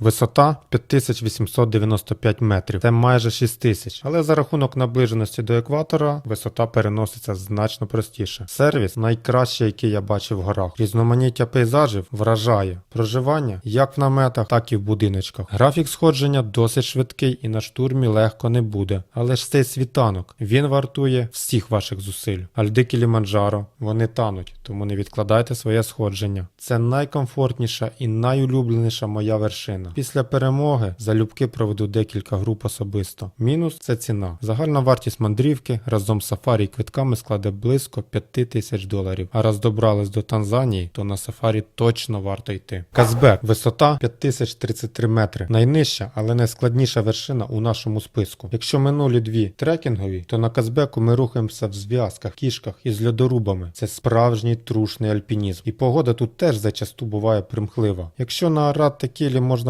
Висота 5895 метрів, це майже 6000, але за рахунок наближеності до екватора висота переноситься значно простіше. Сервіс найкращий, який я бачив в горах. Різноманіття пейзажів вражає. Проживання як в наметах, так і в будиночках. Графік сходження досить швидкий і на штурмі легко не буде. Але ж цей світанок він вартує всіх ваших зусиль. Альди Кіліманджаро, вони тануть, тому не відкладайте своє сходження. Це найкомфортніша і найулюбленіша моя вершина. Після перемоги залюбки проведу декілька груп особисто. Мінус це ціна. Загальна вартість мандрівки разом з сафарі і квитками складе близько 5 тисяч доларів. А раз добрались до Танзанії, то на сафарі точно варто йти. Казбек, висота 5033 метри. Найнижча, але найскладніша вершина у нашому списку. Якщо минулі дві трекінгові, то на Казбеку ми рухаємося в зв'язках, кішках і з льодорубами. Це справжній трушний альпінізм. І погода тут теж зачасту буває примхлива. Якщо на Арат та Кілі можна